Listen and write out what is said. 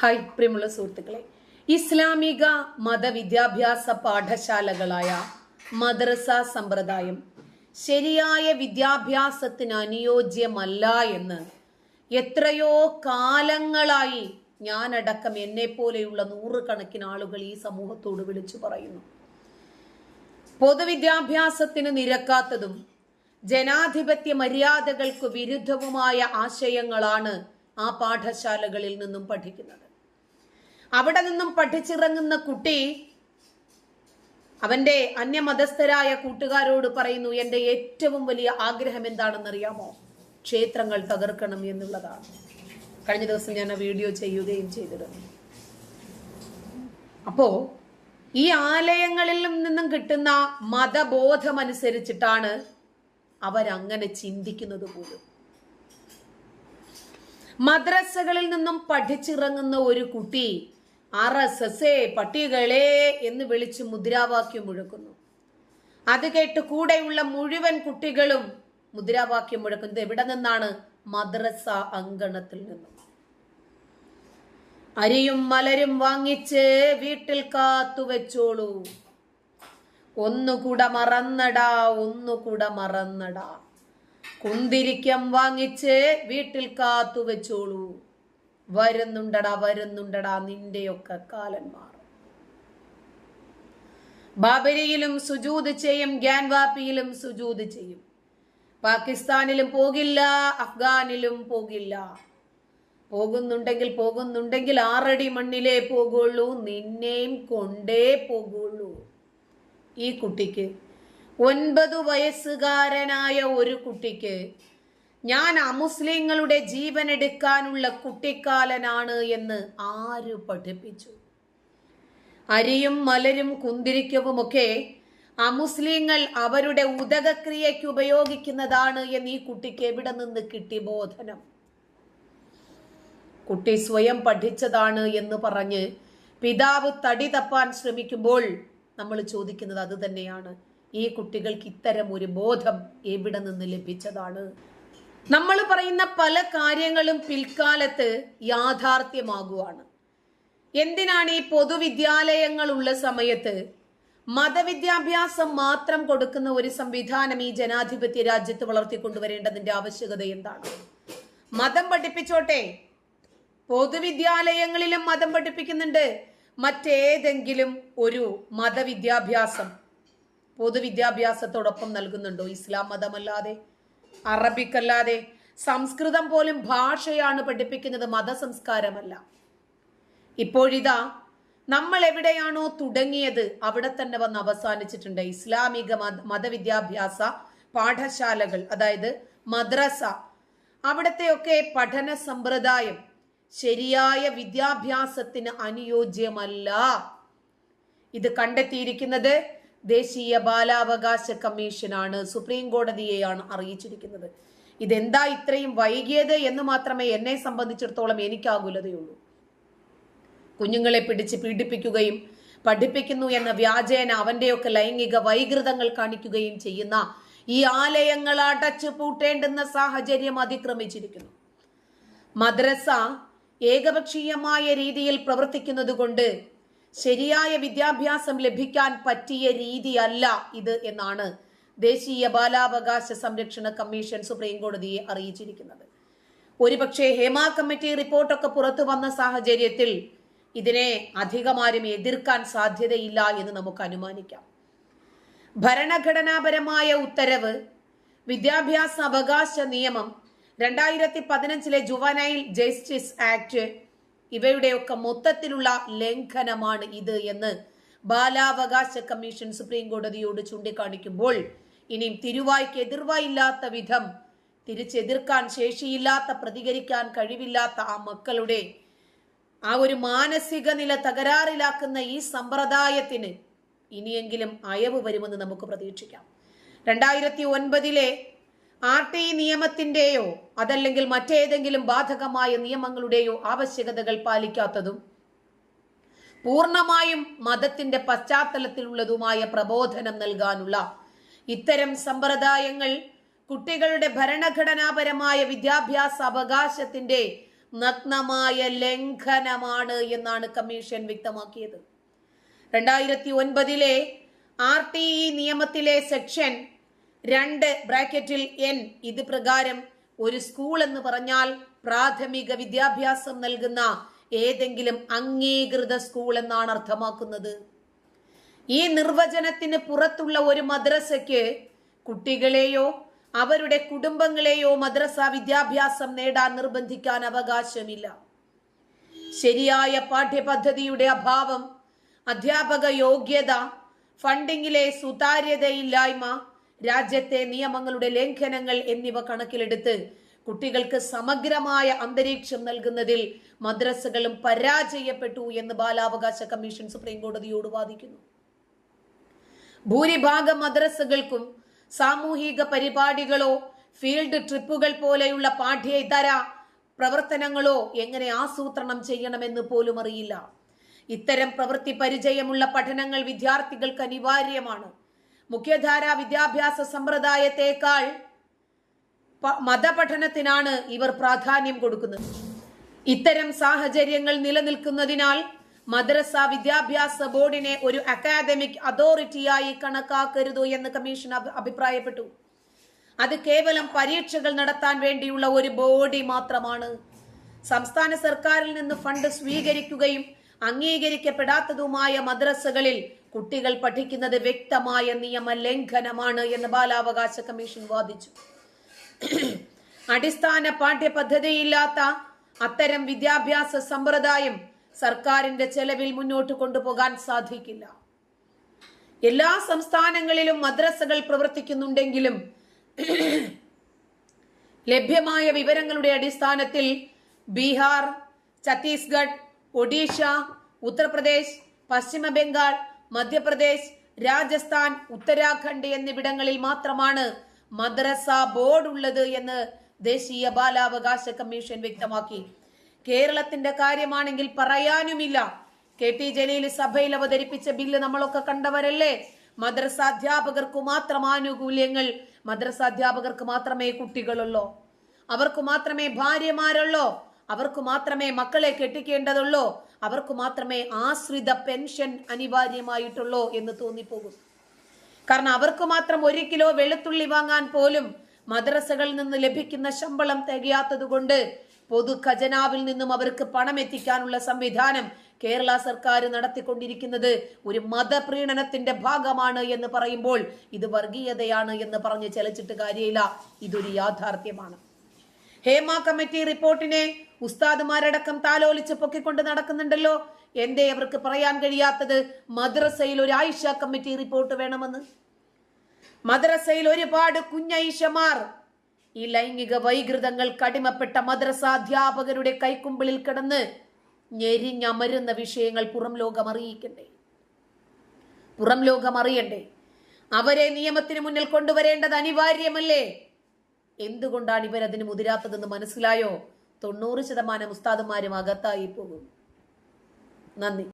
Hi പ്രിയമുള്ള സുഹൃത്തുക്കളെ. ഇസ്ലാമിക മതവിദ്യാഭ്യാസ പാഠശാലകളായ മദ്രസ സമ്പ്രദായം ശരിയായ വിദ്യാഭ്യാസത്തിന് അനുയോജ്യമല്ല എന്ന് എത്രയോ കാലങ്ങളായി ഞാനടക്കം എന്നെ പോലെയുള്ള നൂറുകണക്കിന് ആളുകൾ ഈ സമൂഹത്തോട് വിളിച്ചു പറയുന്നു. പൊതുവിദ്യാഭ്യാസത്തിന് നിരക്കാത്തതും ജനാധിപത്യ മര്യാദകൾക്ക് വിരുദ്ധവുമായ ആശയങ്ങളാണ് ആ പാഠശാലകളിൽ നിന്നും പഠിക്കുന്നത്. അവിടെ നിന്നും പഠിച്ചിറങ്ങുന്ന കുട്ടി അവന്റെ അന്യമതസ്ഥരായ കൂട്ടുകാരോട് പറയുന്നു എന്റെ ഏറ്റവും വലിയ ആഗ്രഹം എന്താണെന്നറിയാമോ? ക്ഷേത്രങ്ങൾ തകർക്കണം എന്നുള്ളതാണ്. കഴിഞ്ഞ ദിവസം ഞാൻ ആ വീഡിയോ ചെയ്യുകയും ചെയ്തിരുന്നു. അപ്പോ ഈ ആലയങ്ങളിൽ നിന്നും കിട്ടുന്ന മതബോധമനുസരിച്ചിട്ടാണ് അവരങ്ങനെ ചിന്തിക്കുന്നത് പോലും. മദ്രസകളിൽ നിന്നും പഠിച്ചിറങ്ങുന്ന ഒരു കുട്ടി എസ് എസ് പട്ടികളെ എന്ന് വിളിച്ച് മുദ്രാവാക്യം മുഴക്കുന്നു. അത് കേട്ട് കൂടെയുള്ള മുഴുവൻ കുട്ടികളും മുദ്രാവാക്യം മുഴക്കുന്നത് എവിടെ നിന്നാണ്? മദ്രസ അങ്കണത്തിൽ നിന്നും. അരിയും മലരും വാങ്ങിച്ച് വീട്ടിൽ കാത്തു വെച്ചോളൂ. ഒന്നുകൂടെ മറന്നടാ ഒന്നുകൂടെ മറന്നടാ. കുന്തിരിക്കം വാങ്ങിച്ച് വീട്ടിൽ കാത്തു വെച്ചോളൂ. വരുന്നുണ്ടടാ വരുന്നുണ്ടടാ നിന്റെയൊക്കെ കാലന്മാർ. ബാബരിയിലും സുജൂത് ചെയ്യും ഗ്യാൻവാപ്പിയിലും സുജൂത് ചെയ്യും. പാകിസ്ഥാനിലും പോകില്ല അഫ്ഗാനിലും പോകില്ല. പോകുന്നുണ്ടെങ്കിൽ പോകുന്നുണ്ടെങ്കിൽ ആറടി മണ്ണിലേ പോകുള്ളൂ നിന്നെയും കൊണ്ടേ പോകുള്ളൂ. ഈ കുട്ടിക്ക് ഒൻപത് വയസ്സുകാരനായ ഒരു കുട്ടിക്ക് ഞാൻ അമുസ്ലിങ്ങളുടെ ജീവൻ എടുക്കാനുള്ള കുട്ടിക്കാലനാണ് എന്ന് ആര് പഠിപ്പിച്ചു? അരിയും മലരും കുന്തിരിക്കവുമൊക്കെ അമുസ്ലിങ്ങൾ അവരുടെ ഉദകക്രിയയ്ക്ക് ഉപയോഗിക്കുന്നതാണ് എന്ന് ഈ കുട്ടിക്ക് എവിടെ നിന്ന് കിട്ടി ബോധനം? കുട്ടി സ്വയം പഠിച്ചതാണ് എന്ന് പറഞ്ഞ് പിതാവ് തടി തപ്പാൻ ശ്രമിക്കുമ്പോൾ നമ്മൾ ചോദിക്കുന്നത് അത് തന്നെയാണ്. ഈ കുട്ടികൾക്ക് ഇത്തരം ഒരു ബോധം എവിടെ നിന്ന് ലഭിച്ചതാണ്? നമ്മൾ പറയുന്ന പല കാര്യങ്ങളും പിൽക്കാലത്ത് യാഥാർത്ഥ്യമാകുവാണ്. എന്തിനാണ് ഈ പൊതുവിദ്യാലയങ്ങൾ ഉള്ള സമയത്ത് മതവിദ്യാഭ്യാസം മാത്രം കൊടുക്കുന്ന ഒരു സംവിധാനം ഈ ജനാധിപത്യ രാജ്യത്ത് വളർത്തിക്കൊണ്ടുവരേണ്ടതിന്റെ ആവശ്യകത എന്താണ്? മതം പഠിപ്പിച്ചോട്ടെ. പൊതുവിദ്യാലയങ്ങളിലും മതം പഠിപ്പിക്കുന്നുണ്ട്. മറ്റേതെങ്കിലും ഒരു മതവിദ്യാഭ്യാസം പൊതുവിദ്യാഭ്യാസത്തോടൊപ്പം നൽകുന്നുണ്ടോ? ഇസ്ലാം മതമല്ലാതെ അറബിക്കല്ലാതെ സംസ്കൃതം പോലും ഭാഷയാണ് പഠിപ്പിക്കുന്നത് മതസംസ്കാരമല്ല. ഇപ്പോഴിതാ നമ്മൾ എവിടെയാണോ തുടങ്ങിയത് അവിടെ തന്നെ വന്ന് അവസാനിച്ചിട്ടുണ്ട് ഇസ്ലാമിക മത മതവിദ്യാഭ്യാസ പാഠശാലകൾ അതായത് മദ്രസ. അവിടത്തെയൊക്കെ പഠന സമ്പ്രദായം ശരിയായ വിദ്യാഭ്യാസത്തിന് അനുയോജ്യമല്ല. ഇത് കണ്ടെത്തിയിരിക്കുന്നത് ദേശീയ ബാലാവകാശ കമ്മീഷനാണ് സുപ്രീം കോടതിയെയാണ് അറിയിച്ചിരിക്കുന്നത്. ഇതെന്താ ഇത്രയും വൈകിയത് എന്ന് മാത്രമേ എന്നെ സംബന്ധിച്ചിടത്തോളം എനിക്കാകുലതയുള്ളൂ. കുഞ്ഞുങ്ങളെ പിടിച്ച് പീഡിപ്പിക്കുകയും പഠിപ്പിക്കുന്നു എന്ന വ്യാജേന അവന്റെയൊക്കെ ലൈംഗിക വൈകൃതങ്ങൾ കാണിക്കുകയും ചെയ്യുന്ന ഈ ആലയങ്ങൾ അടച്ചു പൂട്ടേണ്ടുന്ന സാഹചര്യം അതിക്രമിച്ചിരിക്കുന്നു. മദ്രസ ഏകപക്ഷീയമായ രീതിയിൽ പ്രവർത്തിക്കുന്നത് കൊണ്ട് ശരിയായ വിദ്യാഭ്യാസം ലഭിക്കാൻ പറ്റിയ രീതിയല്ല ഇത് എന്നാണ് ദേശീയ ബാലാവകാശ സംരക്ഷണ കമ്മീഷൻ സുപ്രീം കോടതിയെ അറിയിച്ചിരിക്കുന്നത്. ഒരുപക്ഷെ ഹേമ കമ്മിറ്റി റിപ്പോർട്ടൊക്കെ പുറത്തു വന്ന സാഹചര്യത്തിൽ ഇതിനെ അധികമാരും എതിർക്കാൻ സാധ്യതയില്ല എന്ന് നമുക്ക് അനുമാനിക്കാം. ഭരണഘടനാപരമായ ഉത്തരവ് വിദ്യാഭ്യാസ അവകാശ നിയമം രണ്ടായിരത്തി പതിനഞ്ചിലെ ജുവനൈൽ ജസ്റ്റിസ് ആക്ട് ഇവയുടെയൊക്കെ മൊത്തത്തിലുള്ള ലംഘനമാണ് ഇത് എന്ന് ബാലാവകാശ കമ്മീഷൻ സുപ്രീം കോടതിയോട് ചൂണ്ടിക്കാണിക്കുമ്പോൾ ഇനിയും തിരുവായ്ക്ക് എതിർവായില്ലാത്ത വിധം തിരിച്ചെതിർക്കാൻ ശേഷിയില്ലാത്ത പ്രതികരിക്കാൻ കഴിവില്ലാത്ത ആ മക്കളുടെ ആ ഒരു മാനസിക നില തകരാറിലാക്കുന്ന ഈ സമ്പ്രദായത്തിന് ഇനിയെങ്കിലും അയവ് വരുമെന്ന് നമുക്ക് പ്രതീക്ഷിക്കാം. രണ്ടായിരത്തി ഒൻപതിലെ ആർ ടി നിയമത്തിന്റെയോ അതല്ലെങ്കിൽ മറ്റേതെങ്കിലും ബാധകമായ നിയമങ്ങളുടെയോ ആവശ്യകതകൾ പാലിക്കാത്തതും പൂർണമായും മതത്തിന്റെ പശ്ചാത്തലത്തിലുള്ളതുമായ പ്രബോധനം നൽകാനുള്ള ഇത്തരം സമ്പ്രദായങ്ങൾ കുട്ടികളുടെ ഭരണഘടനാപരമായ വിദ്യാഭ്യാസ അവകാശത്തിന്റെ നഗ്നമായ ലംഘനമാണ് എന്നാണ് കമ്മീഷൻ വ്യക്തമാക്കിയത്. രണ്ടായിരത്തി ഒൻപതിലെ ആർ ടി ഇ നിയമത്തിലെ സെക്ഷൻ രണ്ട് ബ്രാക്കറ്റിൽ എൻ ഇത് പ്രകാരം ഒരു സ്കൂൾ എന്ന് പറഞ്ഞാൽ പ്രാഥമിക വിദ്യാഭ്യാസം നൽകുന്ന ഏതെങ്കിലും അംഗീകൃത സ്കൂൾ എന്നാണ് അർത്ഥമാക്കുന്നത്. ഈ നിർവചനത്തിന് പുറത്തുള്ള ഒരു മദ്രസയ്ക്ക് കുട്ടികളെയോ അവരുടെ കുടുംബങ്ങളെയോ മദ്രസ വിദ്യാഭ്യാസം നേടാൻ നിർബന്ധിക്കാൻ അവകാശമില്ല. ശരിയായ പാഠ്യപദ്ധതിയുടെ അഭാവം അധ്യാപക യോഗ്യത ഫണ്ടിങ്ങിലെ സുതാര്യതയില്ലായ്മ രാജ്യത്തെ നിയമങ്ങളുടെ ലംഘനങ്ങൾ എന്നിവ കണക്കിലെടുത്ത് കുട്ടികൾക്ക് സമഗ്രമായ അന്തരീക്ഷം നൽകുന്നതിൽ മദ്രസകളും പരാജയപ്പെട്ടു എന്ന് ബാലാവകാശ കമ്മീഷൻ സുപ്രീം കോടതിയോട് വാദിക്കുന്നു. ഭൂരിഭാഗം മദ്രസകൾക്കും സാമൂഹിക പരിപാടികളോ ഫീൽഡ് ട്രിപ്പുകൾ പോലെയുള്ള പാഠ്യേതര പ്രവർത്തനങ്ങളോ എങ്ങനെ ആസൂത്രണം ചെയ്യണമെന്ന് പോലും അറിയില്ല. ഇത്തരം പ്രവൃത്തി പരിചയമുള്ള പഠനങ്ങൾ വിദ്യാർത്ഥികൾക്ക് അനിവാര്യമാണ്. മുഖ്യധാര വിദ്യാഭ്യാസ സമ്പ്രദായത്തെക്കാൾ മതപഠനത്തിനാണ് ഇവർ പ്രാധാന്യം കൊടുക്കുന്നത്. ഇത്തരം സാഹചര്യങ്ങൾ നിലനിൽക്കുന്നതിനാൽ മദ്രസ വിദ്യാഭ്യാസ ബോർഡിനെ ഒരു അക്കാദമിക് അതോറിറ്റിയായി കണക്കാക്കരുത് എന്ന് കമ്മീഷൻ അഭിപ്രായപ്പെട്ടു. അത് കേവലം പരീക്ഷകൾ നടത്താൻ വേണ്ടിയുള്ള ഒരു ബോഡി മാത്രമാണ്. സംസ്ഥാന സർക്കാരിൽ നിന്ന് ഫണ്ട് സ്വീകരിക്കുകയും അംഗീകരിക്കപ്പെടാത്തതുമായ മദ്രസകളിൽ കുട്ടികൾ പഠിക്കുന്നത് വ്യക്തമായ നിയമ ലംഘനമാണ് എന്ന് ബാലാവകാശ കമ്മീഷൻ വാദിച്ചു. അടിസ്ഥാന പാഠ്യപദ്ധതിയില്ലാത്ത അത്തരം വിദ്യാഭ്യാസ സമ്പ്രദായം സർക്കാരിന്റെ ചെലവിൽ മുന്നോട്ട് കൊണ്ടുപോകാൻ സാധിക്കില്ല. എല്ലാ സംസ്ഥാനങ്ങളിലും മദ്രസകൾ പ്രവർത്തിക്കുന്നുണ്ടെങ്കിലും ലഭ്യമായ വിവരങ്ങളുടെ അടിസ്ഥാനത്തിൽ ബീഹാർ ഛത്തീസ്ഗഡ് ഒഡീഷ ഉത്തർപ്രദേശ് പശ്ചിമ ബംഗാൾ മധ്യപ്രദേശ് രാജസ്ഥാൻ ഉത്തരാഖണ്ഡ് എന്നിവിടങ്ങളിൽ മാത്രമാണ് മദ്രസ ബോർഡ് ഉള്ളത് എന്ന് ദേശീയ ബാലാവകാശ കമ്മീഷൻ വ്യക്തമാക്കി. കേരളത്തിന്റെ കാര്യമാണെങ്കിൽ പറയാനുമില്ല. കെ ടി ജലീൽ സഭയിൽ അവതരിപ്പിച്ച ബില്ല് നമ്മളൊക്കെ കണ്ടവരല്ലേ? മദ്രസ അധ്യാപകർക്ക് മാത്രം ആനുകൂല്യങ്ങൾ മദ്രസ അധ്യാപകർക്ക് മാത്രമേ കുട്ടികളുള്ളോ. അവർക്ക് മാത്രമേ ഭാര്യമാരുള്ളൂ. അവർക്ക് മാത്രമേ മക്കളെ കെട്ടിക്കേണ്ടതുള്ളൂ? അവർക്ക് മാത്രമേ ആശ്രിത പെൻഷൻ അനിവാര്യമായിട്ടുള്ളൂ എന്ന് തോന്നിപ്പോകും. കാരണം അവർക്ക് മാത്രം ഒരു കിലോ വെളുത്തുള്ളി വാങ്ങാൻ പോലും മദ്രസകളിൽ നിന്ന് ലഭിക്കുന്ന ശമ്പളം തികയാത്തത് കൊണ്ട് പൊതു ഖജനാവിൽ നിന്നും അവർക്ക് പണം എത്തിക്കാനുള്ള സംവിധാനം കേരള സർക്കാർ നടത്തിക്കൊണ്ടിരിക്കുന്നത് ഒരു മതപ്രീണനത്തിന്റെ ഭാഗമാണ് എന്ന് പറയുമ്പോൾ ഇത് വർഗീയതയാണ് എന്ന് പറഞ്ഞ് ചലച്ചിട്ട് കാര്യമില്ല. ഇതൊരു യാഥാർത്ഥ്യമാണ്. ഹേമ കമ്മിറ്റി റിപ്പോർട്ടിനെ ഉസ്താദുമാരടക്കം താലോലിച്ച് പൊക്കിക്കൊണ്ട് നടക്കുന്നുണ്ടല്ലോ. എന്തേ അവർക്ക് പറയാൻ കഴിയാത്തത്? മദ്രസയിൽ ഒരു ആയിഷ കമ്മിറ്റി റിപ്പോർട്ട് വേണമെന്ന്. മദ്രസയിൽ ഒരുപാട് കുഞ്ഞൈഷമാർ. ഈ ലൈംഗിക വൈകൃതങ്ങൾ കടിമപ്പെട്ട മദ്രസ അധ്യാപകരുടെ കൈക്കുമ്പിളിൽ കിടന്ന് ഞെരിഞ്ഞമരുന്ന വിഷയങ്ങൾ പുറം ലോകം അറിയിക്കണ്ടേ? പുറം ലോകം അറിയണ്ടേ? അവരെ നിയമത്തിന് മുന്നിൽ കൊണ്ടുവരേണ്ടത് അനിവാര്യമല്ലേ? എന്തുകൊണ്ടാണ് ഇവർ അതിന് മുതിരാത്തതെന്ന് മനസ്സിലായോ? തൊണ്ണൂറ് ശതമാനം ഉസ്താദുമാരും അകത്തായി പോകും. നന്ദി.